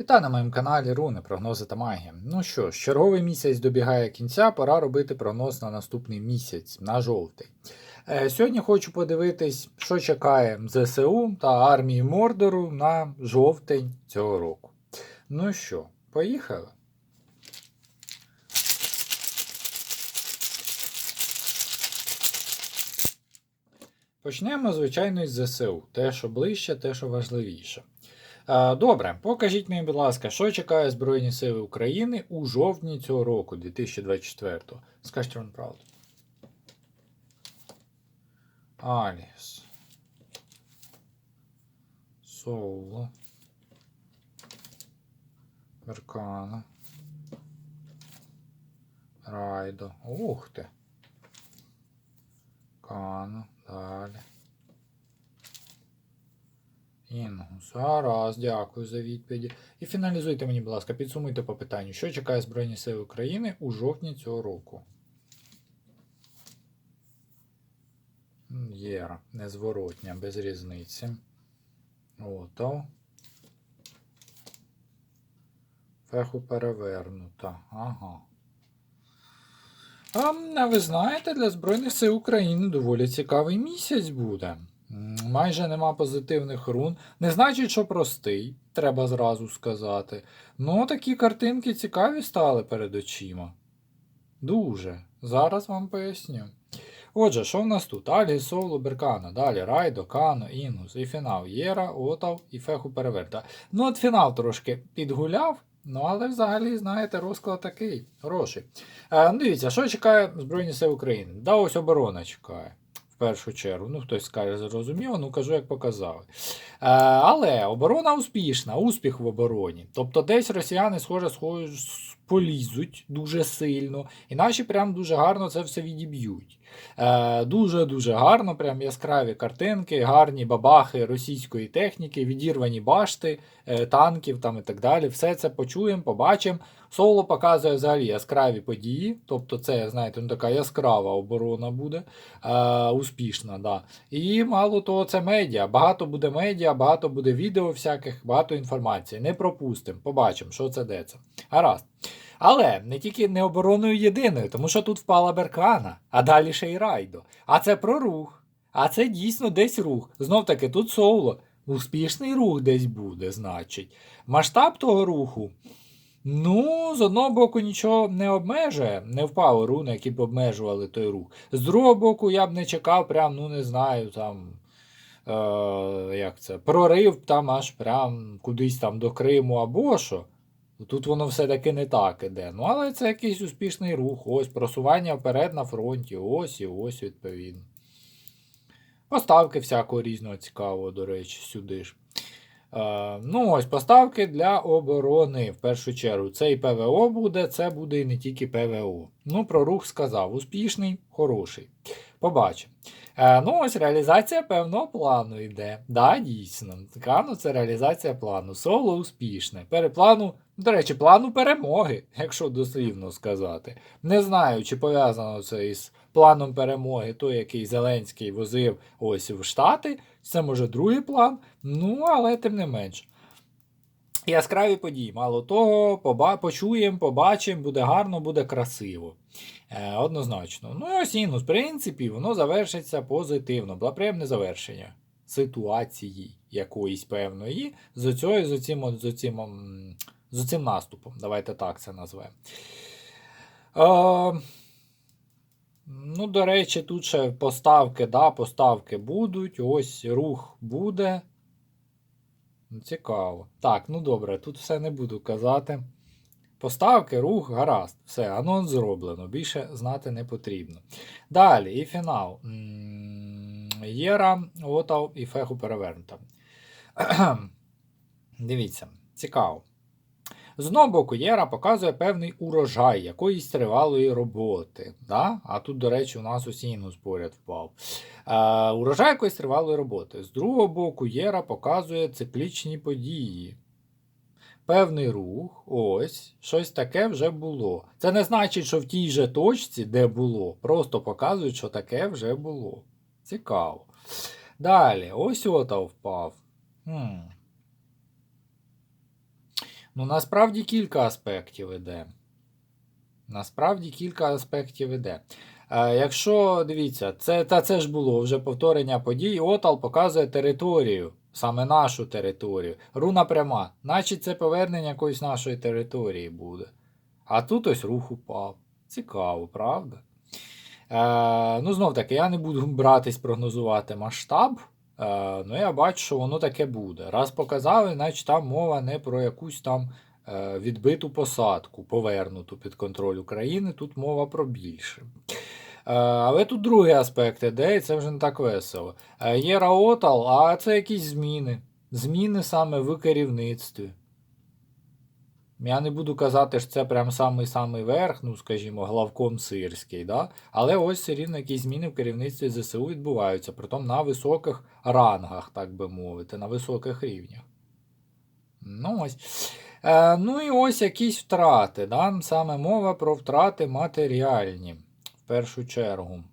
Вітаю на моєму каналі Руни, прогнози та магія. Ну що ж, черговий місяць добігає кінця, пора робити прогноз на наступний місяць, на жовтий. Е, сьогодні хочу подивитись, що чекає ЗСУ та армії Мордору на жовтень цього року. Ну що, поїхали? Почнемо, звичайно, із ЗСУ. Те, що ближче, те, що важливіше. Добре, покажіть мені, будь ласка, що чекає Збройні Сили України у жовтні цього року, 2024-го. Скажіть вам правду. Аліс. Соло. Веркана. Райдо. Ух ти. Кано. Далі. Інгус. Гаразд, дякую за відповіді. І фіналізуйте мені, будь ласка, підсумуйте по питанню, що чекає Збройні Сили України у жовтні цього року. Єра, незворотня, без різниці. Ото. Феху перевернута. Ага. А ви знаєте, для Збройних сил України доволі цікавий місяць буде. Майже нема позитивних рун. Не значить, що простий, треба зразу сказати. Ну, такі картинки цікаві стали перед очима. Дуже. Зараз вам поясню. Отже, що в нас тут? Алі, Соло, Беркана, далі Райдо, Кано, Інгус і фінал Єра, Отав і Феху Переверта. Ну, от фінал трошки підгуляв, ну але взагалі, знаєте, розклад такий. Хороший. Е, ну, дивіться, що чекає Збройні Сили України? Да, ось оборона чекає. В першу чергу. Ну, хтось скаже, зрозуміло, ну кажу, як показали. Е, але оборона успішна, успіх в обороні. Тобто десь росіяни, схоже, схоже, полізуть дуже сильно, і наші прям дуже гарно це все відіб'ють. Дуже-дуже гарно, прям яскраві картинки, гарні бабахи російської техніки, відірвані башти, е, танків там і так далі. Все це почуємо, побачимо. Соло показує взагалі яскраві події, тобто це, знаєте, ну, така яскрава оборона буде, е, успішна. да. І мало того, це медіа. Багато буде медіа, багато буде відео всяких, багато інформації. Не пропустимо, побачимо, що це де це. Гаразд. Але не тільки не обороною єдиною, тому що тут впала Беркана, а далі ще й Райдо. А це про рух. А це дійсно десь рух. Знов таки, тут соло. Успішний рух десь буде, значить. Масштаб того руху. Ну, з одного боку, нічого не обмежує, не впали руни, які б обмежували той рух. З другого боку, я б не чекав, прям, ну не знаю, там. Е, як це, прорив там аж прям кудись там до Криму або що. Тут воно все-таки не так іде. Ну, але це якийсь успішний рух. Ось просування вперед на фронті. Ось і ось, відповідно. Поставки всякого різного цікавого, до речі, сюди ж. Е, ну, ось поставки для оборони. В першу чергу. Це і ПВО буде, це буде і не тільки ПВО. Ну, про рух сказав. Успішний, хороший. Побачимо. Е, ну, ось реалізація певного плану йде. Да, дійсно. Така, ну, це реалізація плану. Соло успішне. Переплану, до речі, плану перемоги, якщо дослівно сказати. Не знаю, чи пов'язано це із планом перемоги, той, який Зеленський возив ось в Штати. Це може другий план. Ну, але тим не менш. Яскраві події. Мало того, поба- почуємо, побачимо, буде гарно, буде красиво. Е, однозначно. Ну і ось Інгус, в принципі, воно завершиться позитивно. Було приємне завершення ситуації якоїсь певної з оцього, з оцим, з оцим, з оцим наступом. Давайте так це назвемо. Е, ну, до речі, тут ще поставки, да, поставки будуть. Ось рух буде. Ну, Цікаво. Так, ну добре, тут все не буду казати. Поставки, рух, гаразд. Все, анонс зроблено. Більше знати не потрібно. Далі, і фінал. Єра, Отав і Феху перевернута. Дивіться, цікаво. З одного боку, Єра показує певний урожай якоїсь тривалої роботи. Да? А тут, до речі, у нас Осінус поряд впав. Е, урожай якоїсь тривалої роботи. З другого боку, Єра показує циклічні події. Певний рух, ось, щось таке вже було. Це не значить, що в тій же точці, де було, просто показують, що таке вже було. Цікаво. Далі, ось ота впав. Хм. Ну, насправді кілька аспектів іде. Насправді кілька аспектів іде. Е, якщо дивіться, це, та це ж було вже повторення подій. Отал показує територію, саме нашу територію. Руна пряма, значить це повернення якоїсь нашої території буде. А тут ось рух упав. Цікаво, правда? Е, ну, знов таки, я не буду братись прогнозувати масштаб. Е, ну, я бачу, що воно таке буде. Раз показали, значить там мова не про якусь там е, відбиту посадку, повернуту під контроль України, тут мова про більше. Е, але тут другий аспект і це вже не так весело. Є Раотал, а це якісь зміни. Зміни саме в керівництві. Я не буду казати, що це прям самий-самий верх, ну, скажімо, главком сирський, да? але ось все рівно якісь зміни в керівництві ЗСУ відбуваються, притом на високих рангах, так би мовити, на високих рівнях. Ну ось. Е, ну і ось якісь втрати. Да? Саме мова про втрати матеріальні, в першу чергу.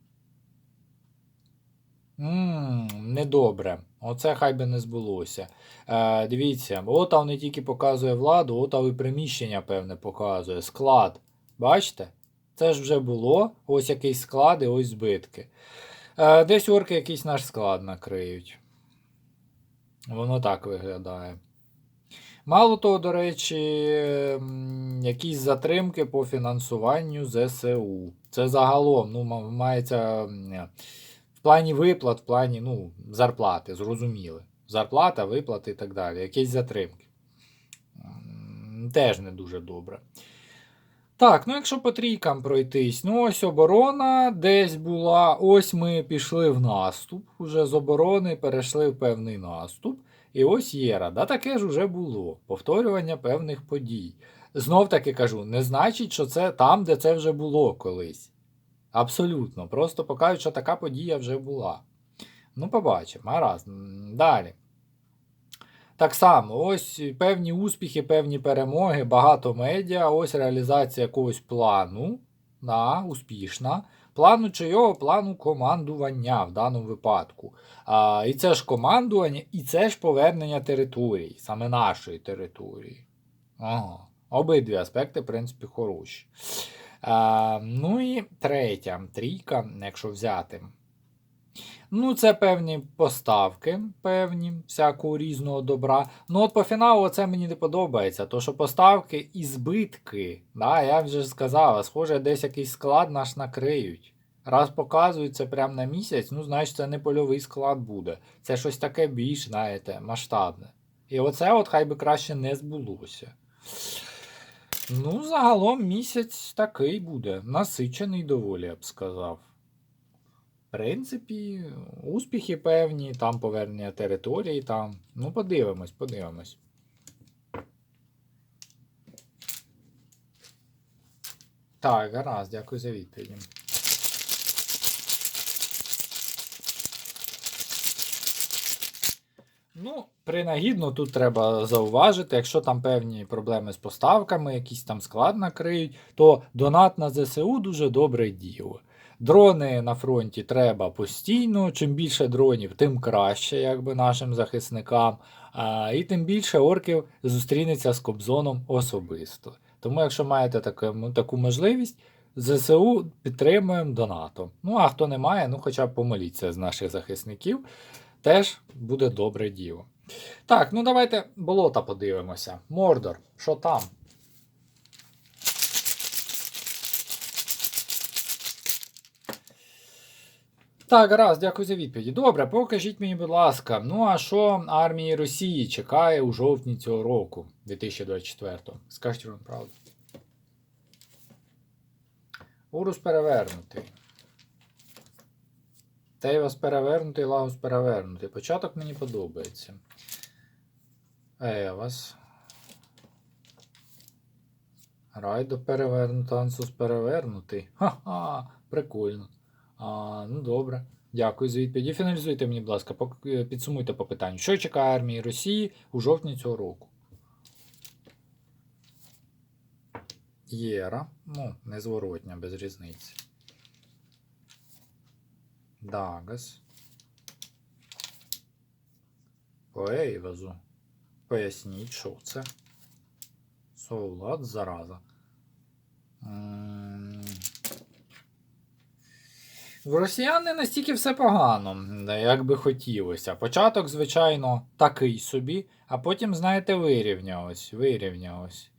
Ммм, недобре. Оце хай би не збулося. Е, дивіться, Отав не тільки показує владу, Отав і приміщення, певне, показує. Склад. Бачите? Це ж вже було. Ось якийсь склад і ось збитки. Е, десь орки якийсь наш склад накриють. Воно так виглядає. Мало того, до речі, якісь затримки по фінансуванню ЗСУ. Це загалом ну, мається плані виплат, в плані ну, зарплати, зрозуміли. Зарплата, виплати і так далі. Якісь затримки. Теж не дуже добре. Так, ну якщо по трійкам пройтись, ну ось оборона десь була. Ось ми пішли в наступ. Уже з оборони перейшли в певний наступ. І ось Єра. Да, таке ж уже було. Повторювання певних подій. Знов таки кажу, не значить, що це там, де це вже було колись. Абсолютно. Просто покажуть, що така подія вже була. Ну, побачимо. Гаразд. Далі. Так само, ось певні успіхи, певні перемоги, багато медіа, ось реалізація якогось плану. Да, успішна. Плану чийого? Плану командування в даному випадку. А, і це ж командування, і це ж повернення території, саме нашої території. Ага. Обидві аспекти, в принципі, хороші. Ну і третя трійка, якщо взяти. Ну, це певні поставки, певні, всякого різного добра. Ну, от по фіналу це мені не подобається, то що поставки і збитки. Да, я вже сказав, схоже, десь якийсь склад наш накриють. Раз показують прямо на місяць, ну, значить, це не польовий склад буде. Це щось таке більш, знаєте, масштабне. І оце от хай би краще не збулося. Ну, загалом місяць такий буде. Насичений доволі, я б сказав. В принципі, успіхи певні, там повернення території, там. Ну, подивимось, подивимось. Так, гаразд, дякую за відповіді. Ну, принагідно тут треба зауважити, якщо там певні проблеми з поставками, якісь там склад накриють, то донат на ЗСУ дуже добре діло. Дрони на фронті треба постійно. Чим більше дронів, тим краще, якби нашим захисникам. А, і тим більше орків зустрінеться з Кобзоном особисто. Тому, якщо маєте таку, таку можливість, ЗСУ підтримуємо донатом. Ну, а хто не має, ну хоча б помоліться з наших захисників. Теж буде добре діло. Так, ну давайте болота подивимося. Мордор, що там? Так, раз, дякую за відповіді. Добре, покажіть мені, будь ласка, ну а що армії Росії чекає у жовтні цього року, 2024-го? Скажіть вам правду. Урус перевернутий. Тейвас перевернутий, Лагос перевернутий. Початок мені подобається. Евас. Райдо перевернутий, Ансус перевернутий. Ха-ха, прикольно. А, ну добре. Дякую за відповіді. Фіналізуйте мені, будь ласка, е, підсумуйте по питанню. Що чекає армії Росії у жовтні цього року? Єра. Ну, незворотня, без різниці. Дагас. По Ейвазу. Поясніть, що це. Соло, зараза. В росіян не настільки все погано, як би хотілося. Початок, звичайно, такий собі, а потім, знаєте, вирівнялось. Вирівнялось.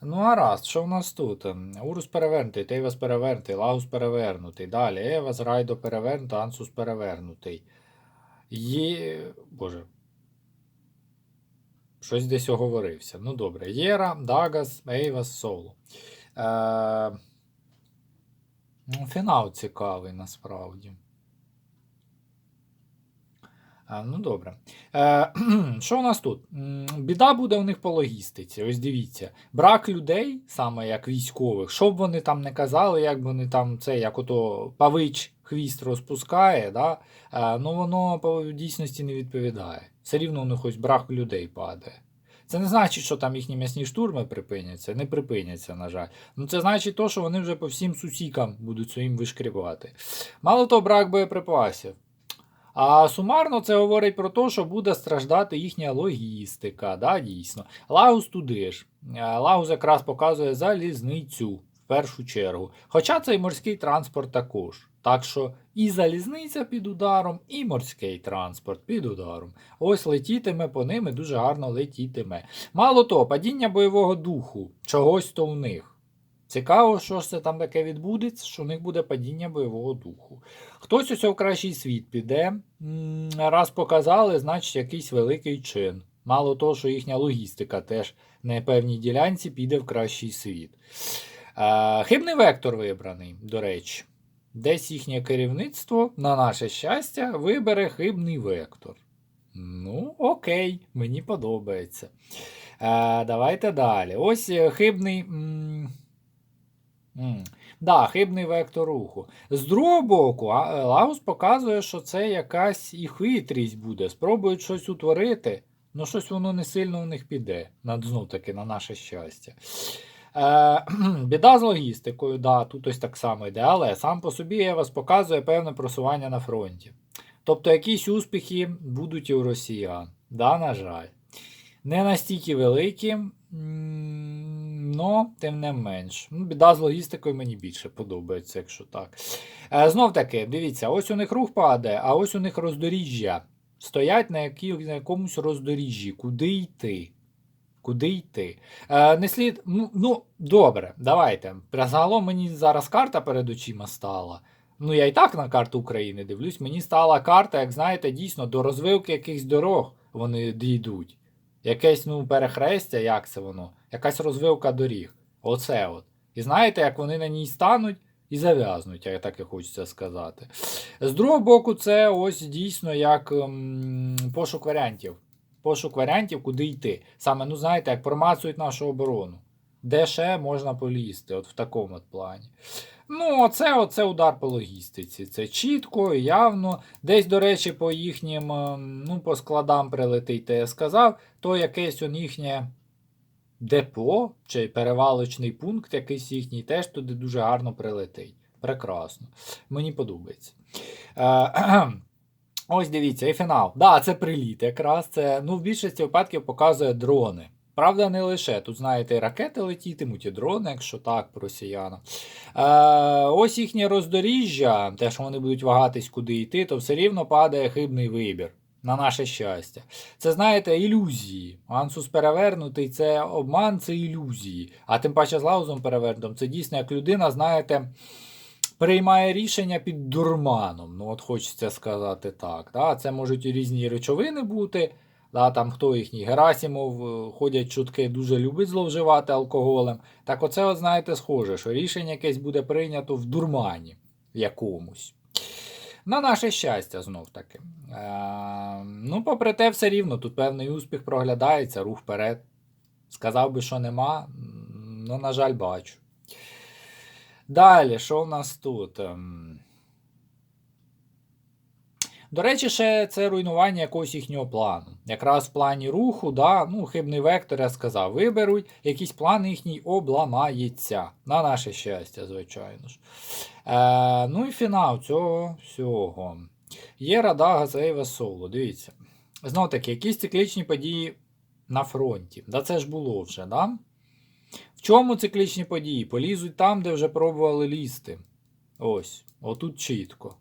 Ну, гаразд, що в нас тут? Урус перевернутий, Тейвас перевернутий, Лагус перевернутий. Далі Евас, Райдо перевернутий, Ансус перевернутий. Є. Боже. Щось десь оговорився. Ну добре. Єра, Дагас, Ейвас, Соло. Е... Фінал цікавий насправді. Ну добре. Е, що у нас тут? Біда буде у них по логістиці. Ось дивіться. Брак людей, саме як військових, що б вони там не казали, як вони там це, як ото павич хвіст розпускає, да? е, ну воно по дійсності не відповідає. Все рівно у них ось брак людей падає. Це не значить, що там їхні м'ясні штурми припиняться, не припиняться, на жаль. Ну це значить то, що вони вже по всім сусікам будуть своїм вишкрібати. Мало того, брак боєприпасів. А сумарно це говорить про те, що буде страждати їхня логістика. Да, дійсно. Лагус туди ж. Е, Лагус якраз показує залізницю в першу чергу. Хоча це і морський транспорт також. Так що і залізниця під ударом, і морський транспорт під ударом. Ось летітиме по ними, дуже гарно летітиме. Мало того, падіння бойового духу, чогось то у них. Цікаво, що ж це там таке відбудеться, що у них буде падіння бойового духу. Хтось ось у кращий світ піде. Раз показали, значить якийсь великий чин. Мало того, що їхня логістика теж на певній ділянці піде в кращий світ. Хибний вектор вибраний, до речі. Десь їхнє керівництво, на наше щастя, вибере хибний вектор. Ну, окей, мені подобається. Давайте далі. Ось е, хибний. М, Да, хибний вектор руху. З другого боку, е, Лагус показує, що це якась і хитрість буде. Спробують щось утворити, ну щось воно не сильно в них піде. Знов таки, на наше щастя. Е, біда з логістикою, да, тут ось так само йде, але сам по собі я вас показує певне просування на фронті. Тобто якісь успіхи будуть і у росіян. Да, на жаль. Не настільки великі, але тим не менш. Ну, біда з логістикою мені більше подобається, якщо так. Е, знов таки, дивіться, ось у них рух падає, а ось у них роздоріжжя. Стоять на, які, на якомусь роздоріжжі. Куди йти? Куди йти? Е, не слід. Ну, ну, добре, давайте. Загалом мені зараз карта перед очима стала. Ну, я і так на карту України дивлюсь. Мені стала карта, як знаєте, дійсно до розвилки якихось дорог вони дійдуть. Якесь ну, перехрестя, як це воно? Якась розвилка доріг. Оце от. І знаєте, як вони на ній стануть і зав'язнуть, як так і хочеться сказати. З другого боку, це ось дійсно як м, пошук варіантів. Пошук варіантів, куди йти. Саме, ну знаєте, як промацують нашу оборону. Де ще можна полізти, от в такому от плані. Ну, оце, оце удар по логістиці. Це чітко, явно. Десь, до речі, по їхнім, ем, ну, по складам прилетить, я сказав, то якесь он їхнє депо чи перевалочний пункт, якийсь їхній, теж туди дуже гарно прилетить. Прекрасно. Мені подобається. Е, Ось дивіться, і фінал. Да, це приліт якраз. Це ну, в більшості випадків показує дрони. Правда, не лише. Тут, знаєте, ракети летітимуть, і дрони, якщо так, по росіянам. Е, ось їхнє роздоріжжя, те, що вони будуть вагатись, куди йти, то все рівно падає хибний вибір. На наше щастя. Це, знаєте, ілюзії. Ансус перевернутий це обман, це ілюзії. А тим паче з лаузом перевернутим, це дійсно як людина, знаєте, приймає рішення під дурманом. Ну, от хочеться сказати так. Да? Це можуть і різні речовини бути. Да, там хто їхній Герасімов, е, ходять чутки, дуже любить зловживати алкоголем. Так оце, от, знаєте, схоже, що рішення якесь буде прийнято в дурмані якомусь. На наше щастя, знов таки. Е, ну, попри те, все рівно, тут певний успіх проглядається, рух вперед. Сказав би, що нема, ну, на жаль, бачу. Далі, що в нас тут? До речі, ще це руйнування якогось їхнього плану. Якраз в плані руху, да, ну, хибний вектор, я сказав, виберуть, якийсь план їхній обламається. На наше щастя, звичайно ж. Е, ну і фінал цього всього. Є Радага Зейва Соло. Дивіться. Знов таки, якісь циклічні події на фронті. Да це ж було вже, да? В чому циклічні події? Полізуть там, де вже пробували лізти. Ось, отут чітко.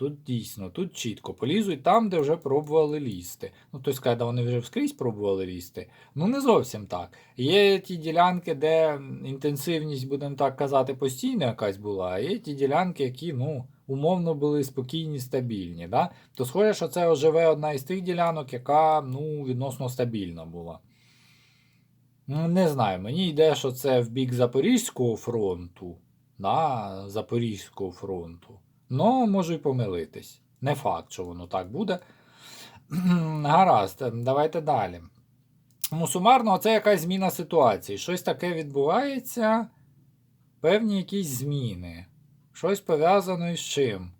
Тут дійсно, тут чітко. Полізуть там, де вже пробували лізти. Ну, хтось каже, вони вже вскрізь пробували лізти. Ну, не зовсім так. Є ті ділянки, де інтенсивність, будемо так казати, постійна якась була, а є ті ділянки, які, ну, умовно були спокійні, стабільні. Да? То схоже, що це оживе одна із тих ділянок, яка ну, відносно стабільна була. Ну, Не знаю, мені йде, що це в бік Запорізького фронту. Да, Запорізького фронту. Ну, можу й помилитись. Не факт, що воно так буде. Гаразд, давайте далі. Ну, сумарно, це якась зміна ситуації. Щось таке відбувається. Певні якісь зміни. Щось пов'язано із чим.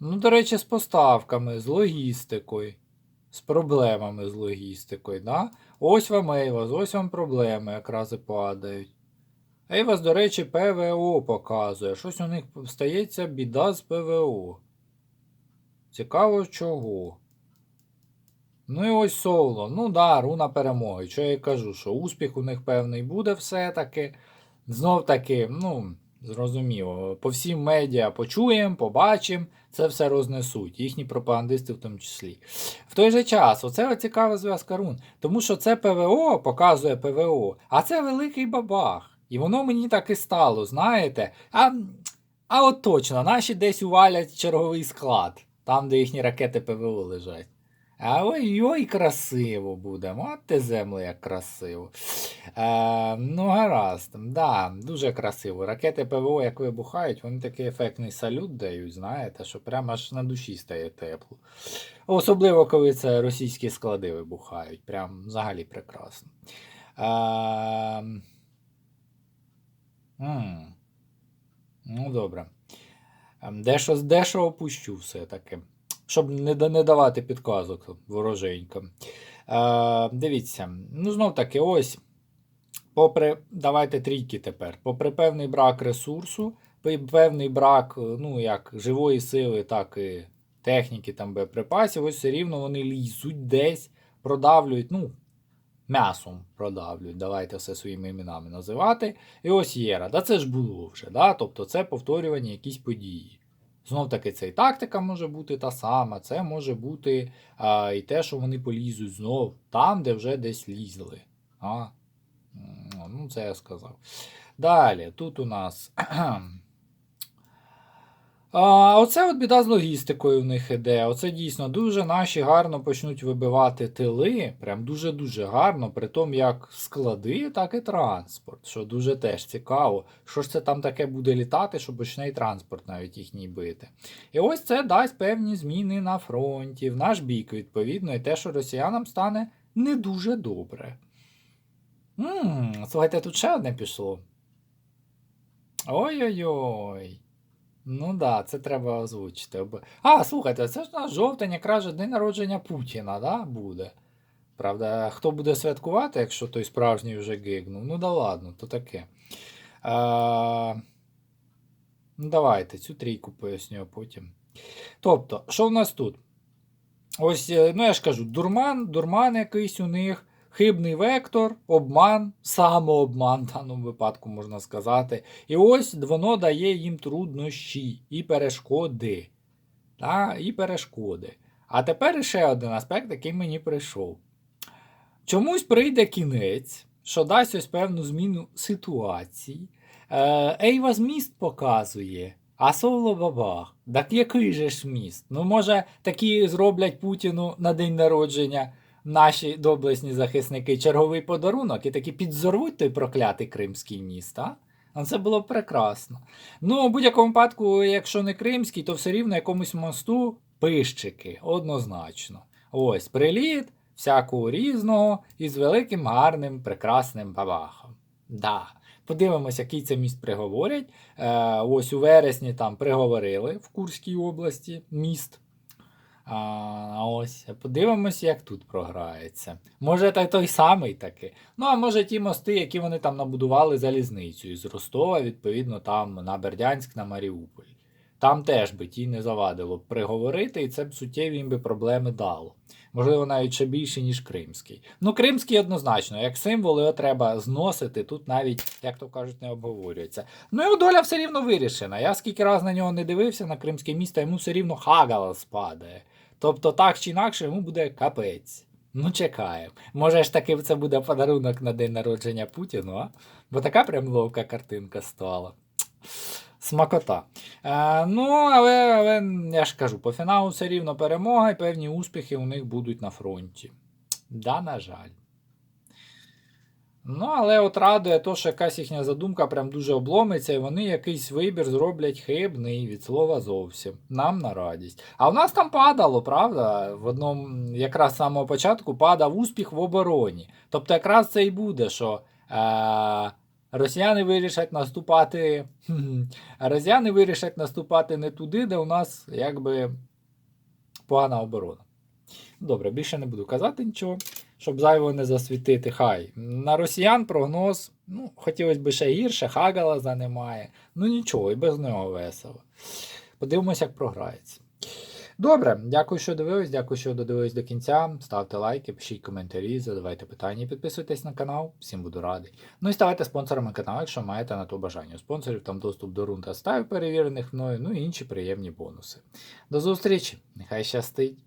Ну, до речі, з поставками, з логістикою, з проблемами з логістикою. Да? Ось вам Ейвас, ось вам проблеми якраз і падають. Ейвас, до речі, ПВО показує. Щось у них стається біда з ПВО. Цікаво чого. Ну і ось соло. Ну да, руна перемоги. Що я й кажу, що успіх у них певний буде все-таки. Знов таки, ну, зрозуміло, по всім медіа почуємо, побачимо, це все рознесуть, їхні пропагандисти в тому числі. В той же час, оце цікава зв'язка рун, тому що це ПВО показує ПВО, а це великий бабах. І воно мені так і стало, знаєте. А, а от точно, наші десь увалять черговий склад, там, де їхні ракети ПВО лежать. А ой, ой, красиво буде. Мати землю, як красиво. Е, ну, гаразд, да, дуже красиво. Ракети ПВО, як вибухають, вони такий ефектний салют дають, знаєте, що прямо аж на душі стає тепло. Особливо, коли це російські склади вибухають. Прям взагалі прекрасно. Е, м, ну, добре. Ем, Дещо, дещо опущу все-таки щоб не, не давати підказок вороженькам. Е, дивіться, ну знов таки, ось. Попри, давайте трійки тепер. Попри певний брак ресурсу, певний брак е, ну, як живої сили, так і техніки, там, боєприпасів, ось все рівно вони лізуть десь, продавлюють, ну, м'ясом продавлюють, давайте все своїми іменами називати. І ось Єра. Да це ж було вже. Да? Тобто це повторювання якісь події. Знов таки, це і тактика може бути та сама, це може бути а, і те, що вони полізуть знов там, де вже десь лізли. А? Ну, це я сказав. Далі, тут у нас. А, Оце от біда з логістикою в них іде. Оце дійсно дуже наші гарно почнуть вибивати тили. Прям дуже-дуже гарно, при тому як склади, так і транспорт, що дуже теж цікаво. Що ж це там таке буде літати, що почне і транспорт навіть їхній бити. І ось це дасть певні зміни на фронті, в наш бік, відповідно, і те, що росіянам стане не дуже добре. Ммм, слухайте, тут ще одне пішло. Ой-ой-ой. Ну да, це треба озвучити. А, слухайте, це ж на жовтень якраз же день народження Путіна, да, буде. Правда, хто буде святкувати, якщо той справжній вже гигнув? Ну да ладно, то таке. А... Ну, давайте цю трійку поясню потім. Тобто, що в нас тут? Ось, е, ну я ж кажу, дурман, дурман якийсь у них, хибний вектор, обман, самообман в даному випадку можна сказати. І ось воно дає їм труднощі і перешкоди. Та, і перешкоди. А тепер ще один аспект, який мені прийшов. Чомусь прийде кінець, що дасть ось певну зміну ситуації. Е, Ейва зміст показує, а соло бабах. Так який же ж міст? Ну, може, такі зроблять Путіну на день народження наші доблесні захисники черговий подарунок і таки підзорвуть той проклятий Кримський міст, а? Ну, Це було б прекрасно. Ну, у будь-якому випадку, якщо не кримський, то все рівно якомусь мосту пищики, однозначно. Ось приліт, всякого різного, і з великим гарним, прекрасним бабахом. Да. Подивимось, який це міст приговорять. Е, ось у вересні там приговорили в Курській області міст. А ось подивимось, як тут програється. Може, та той самий таки. Ну, а може ті мости, які вони там набудували залізницею з Ростова, відповідно, там на Бердянськ, на Маріуполь. Там теж би ті не завадило б приговорити, і це б суттєві їм би проблеми дало. Можливо, навіть ще більший, ніж кримський. Ну, кримський однозначно, як символ, його треба зносити. Тут навіть, як то кажуть, не обговорюється. Ну, його доля все рівно вирішена. Я скільки раз на нього не дивився, на кримське місто, йому все рівно хагала спадає. Тобто, так чи інакше, йому буде капець. Ну, чекаємо. Може ж таки це буде подарунок на день народження Путіну, а? Бо така прям ловка картинка стала. Смакота. Е, ну, але, але я ж кажу, по фіналу все рівно перемога і певні успіхи у них будуть на фронті. Да, на жаль. Ну, але от радує то, що якась їхня задумка прям дуже обломиться, і вони якийсь вибір зроблять хибний від слова зовсім. Нам на радість. А в нас там падало, правда? В одному, якраз з самого початку падав успіх в обороні. Тобто, якраз це і буде, що е- росіяни вирішать наступати. Росіяни вирішать наступати не туди, де у нас якби погана оборона. Добре, більше не буду казати нічого, щоб зайво не засвітити. Хай. На росіян прогноз, ну, хотілося б ще гірше, Хагалаза немає. Ну нічого, і без нього весело. Подивимося, як програється. Добре, дякую, що дивились, дякую, що додивились до кінця. Ставте лайки, пишіть коментарі, задавайте питання, підписуйтесь на канал, всім буду радий. Ну і ставайте спонсорами каналу, якщо маєте на то бажання. У спонсорів там доступ до рун та став перевірених мною, ну і інші приємні бонуси. До зустрічі! Нехай щастить!